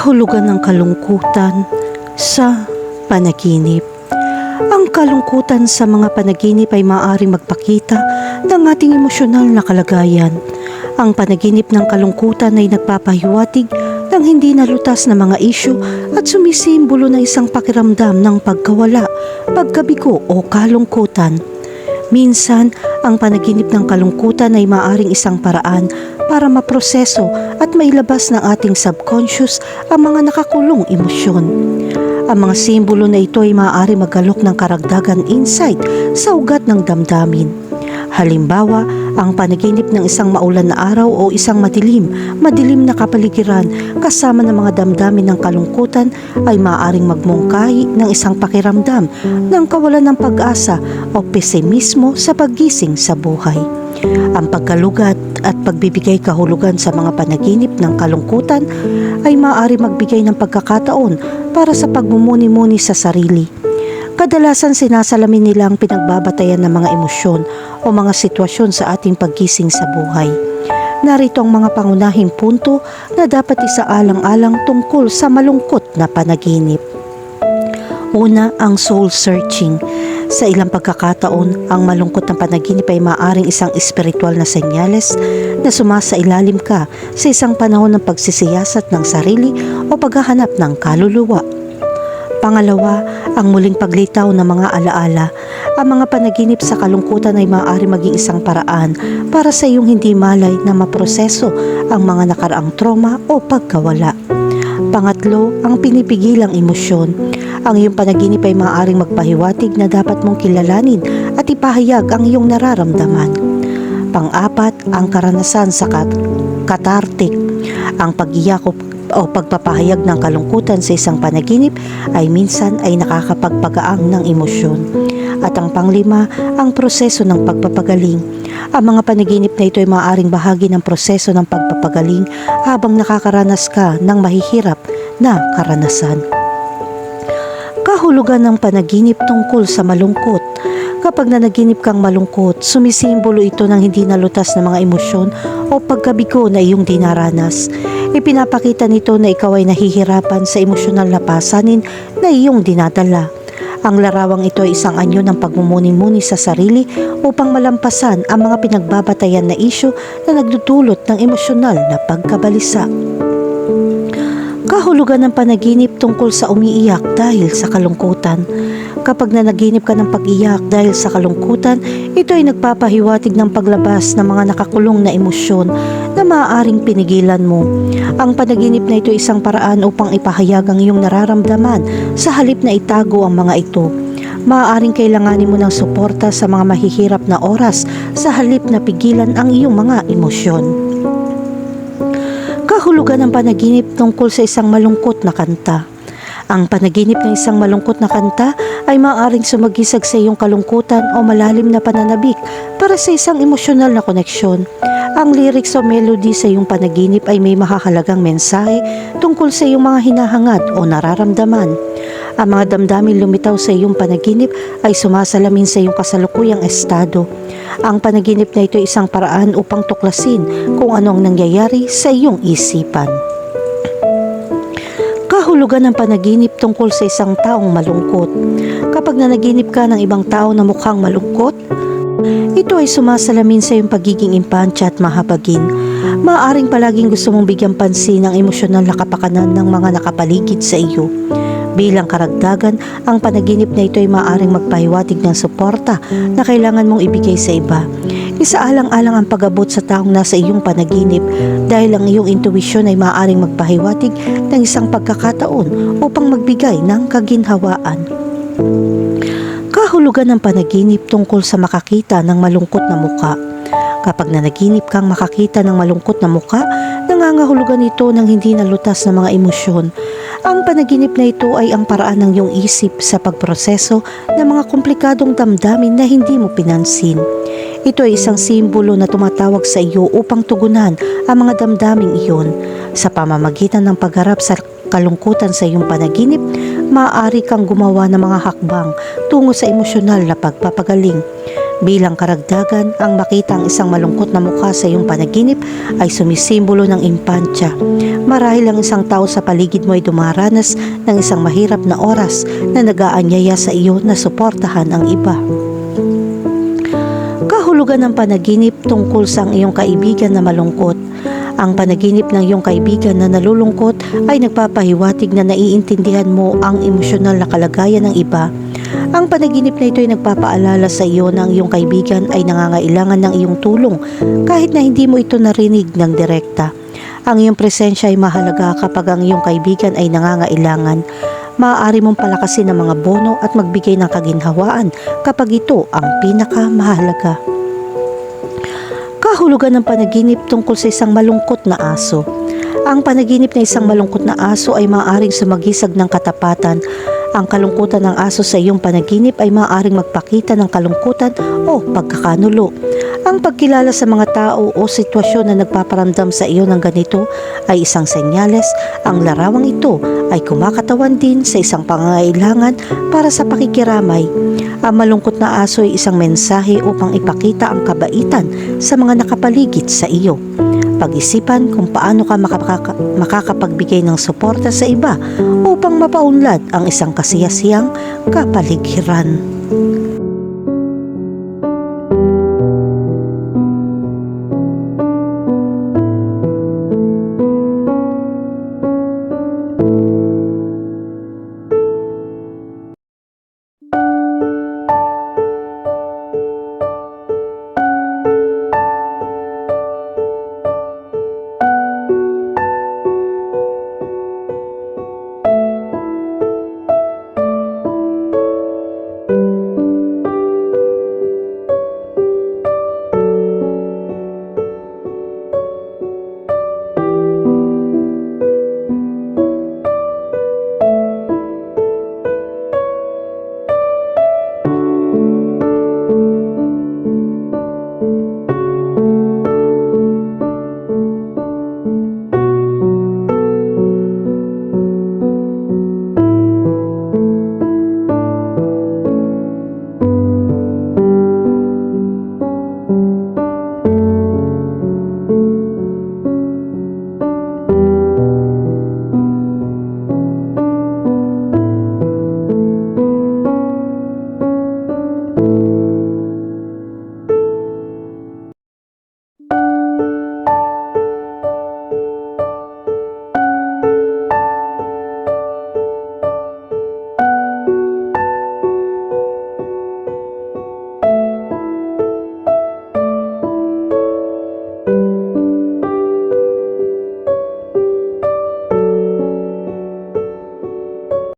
kahulugan ng kalungkutan sa panaginip. Ang kalungkutan sa mga panaginip ay maaaring magpakita ng ating emosyonal na kalagayan. Ang panaginip ng kalungkutan ay nagpapahiwatig ng hindi nalutas na mga isyu at sumisimbolo ng isang pakiramdam ng pagkawala, pagkabigo o kalungkutan. Minsan, ang panaginip ng kalungkutan ay maaring isang paraan para maproseso at mailabas ng ating subconscious ang mga nakakulong emosyon. Ang mga simbolo na ito ay maaari magalok ng karagdagang insight sa ugat ng damdamin. Halimbawa, ang panaginip ng isang maulan na araw o isang madilim, madilim na kapaligiran kasama ng mga damdamin ng kalungkutan ay maaaring magmungkahi ng isang pakiramdam ng kawalan ng pag-asa o pesimismo sa paggising sa buhay. Ang pagkalugat at pagbibigay kahulugan sa mga panaginip ng kalungkutan ay maaari magbigay ng pagkakataon para sa pagmumuni-muni sa sarili. Kadalasan sinasalamin nila ang pinagbabatayan ng mga emosyon o mga sitwasyon sa ating paggising sa buhay. Narito ang mga pangunahing punto na dapat isaalang-alang tungkol sa malungkot na panaginip. Una, ang soul searching. Sa ilang pagkakataon, ang malungkot na panaginip ay maaring isang espiritual na senyales na sumasailalim ka sa isang panahon ng pagsisiyasat ng sarili o paghahanap ng kaluluwa. Pangalawa, ang muling paglitaw ng mga alaala. Ang mga panaginip sa kalungkutan ay maaari maging isang paraan para sa iyong hindi malay na maproseso ang mga nakaraang trauma o pagkawala. Pangatlo, ang pinipigilang emosyon. Ang iyong panaginip ay maaaring magpahiwatig na dapat mong kilalanin at ipahayag ang iyong nararamdaman. Pang-apat, ang karanasan sa kat- cathartic. Ang pag-iyak o o pagpapahayag ng kalungkutan sa isang panaginip ay minsan ay nakakapagpagaang ng emosyon. At ang panglima, ang proseso ng pagpapagaling. Ang mga panaginip na ito ay maaaring bahagi ng proseso ng pagpapagaling habang nakakaranas ka ng mahihirap na karanasan. Kahulugan ng panaginip tungkol sa malungkot. Kapag nanaginip kang malungkot, sumisimbolo ito ng hindi nalutas na mga emosyon o pagkabigo na iyong dinaranas. Ipinapakita nito na ikaw ay nahihirapan sa emosyonal na pasanin na iyong dinadala. Ang larawang ito ay isang anyo ng pagmumuni-muni sa sarili upang malampasan ang mga pinagbabatayan na isyu na nagdudulot ng emosyonal na pagkabalisa. Kahulugan ng panaginip tungkol sa umiiyak dahil sa kalungkutan. Kapag nanaginip ka ng pag-iyak dahil sa kalungkutan, ito ay nagpapahiwatig ng paglabas ng mga nakakulong na emosyon na maaaring pinigilan mo. Ang panaginip na ito ay isang paraan upang ipahayag ang iyong nararamdaman sa halip na itago ang mga ito. Maaaring kailanganin mo ng suporta sa mga mahihirap na oras sa halip na pigilan ang iyong mga emosyon. Kahulugan ng panaginip tungkol sa isang malungkot na kanta. Ang panaginip ng isang malungkot na kanta ay maaaring sumagisag sa iyong kalungkutan o malalim na pananabik para sa isang emosyonal na koneksyon. Ang lyrics o melody sa iyong panaginip ay may mahahalagang mensahe tungkol sa iyong mga hinahangad o nararamdaman. Ang mga damdamin lumitaw sa iyong panaginip ay sumasalamin sa iyong kasalukuyang estado. Ang panaginip na ito ay isang paraan upang tuklasin kung ano ang nangyayari sa iyong isipan. Kahulugan ng panaginip tungkol sa isang taong malungkot. Kapag nanaginip ka ng ibang tao na mukhang malungkot, ito ay sumasalamin sa iyong pagiging impantya at mahabagin. Maaaring palaging gusto mong bigyan pansin ang emosyonal na kapakanan ng mga nakapaligid sa iyo. Bilang karagdagan, ang panaginip na ito ay maaaring magpahiwatig ng suporta na kailangan mong ibigay sa iba. Isaalang-alang ang pag-abot sa taong nasa iyong panaginip dahil ang iyong intuwisyon ay maaaring magpahiwatig ng isang pagkakataon upang magbigay ng kaginhawaan. Kahulugan ng panaginip tungkol sa makakita ng malungkot na muka. Kapag nanaginip kang makakita ng malungkot na muka, nangangahulugan ito ng hindi nalutas na mga emosyon. Ang panaginip na ito ay ang paraan ng iyong isip sa pagproseso ng mga komplikadong damdamin na hindi mo pinansin. Ito ay isang simbolo na tumatawag sa iyo upang tugunan ang mga damdaming iyon. Sa pamamagitan ng pagharap sa kalungkutan sa iyong panaginip, maaari kang gumawa ng mga hakbang tungo sa emosyonal na pagpapagaling. Bilang karagdagan, ang makita ang isang malungkot na mukha sa iyong panaginip ay sumisimbolo ng impantya. Marahil ang isang tao sa paligid mo ay dumaranas ng isang mahirap na oras na nag-aanyaya sa iyo na suportahan ang iba. Kahulugan ng panaginip tungkol sa iyong kaibigan na malungkot. Ang panaginip ng iyong kaibigan na nalulungkot ay nagpapahiwatig na naiintindihan mo ang emosyonal na kalagayan ng iba. Ang panaginip na ito ay nagpapaalala sa iyo na ang iyong kaibigan ay nangangailangan ng iyong tulong kahit na hindi mo ito narinig ng direkta. Ang iyong presensya ay mahalaga kapag ang iyong kaibigan ay nangangailangan. Maaari mong palakasin ang mga bono at magbigay ng kaginhawaan kapag ito ang pinakamahalaga. Kahulugan ng panaginip tungkol sa isang malungkot na aso. Ang panaginip na isang malungkot na aso ay maaaring sumagisag ng katapatan. Ang kalungkutan ng aso sa iyong panaginip ay maaaring magpakita ng kalungkutan o pagkakanulo. Ang pagkilala sa mga tao o sitwasyon na nagpaparamdam sa iyo ng ganito ay isang senyales. Ang larawang ito ay kumakatawan din sa isang pangangailangan para sa pakikiramay. Ang malungkot na aso ay isang mensahe upang ipakita ang kabaitan sa mga nakapaligid sa iyo. Pag-isipan kung paano ka makaka- makakapagbigay ng suporta sa iba upang mapaunlad ang isang kasiyasiyang kapaligiran.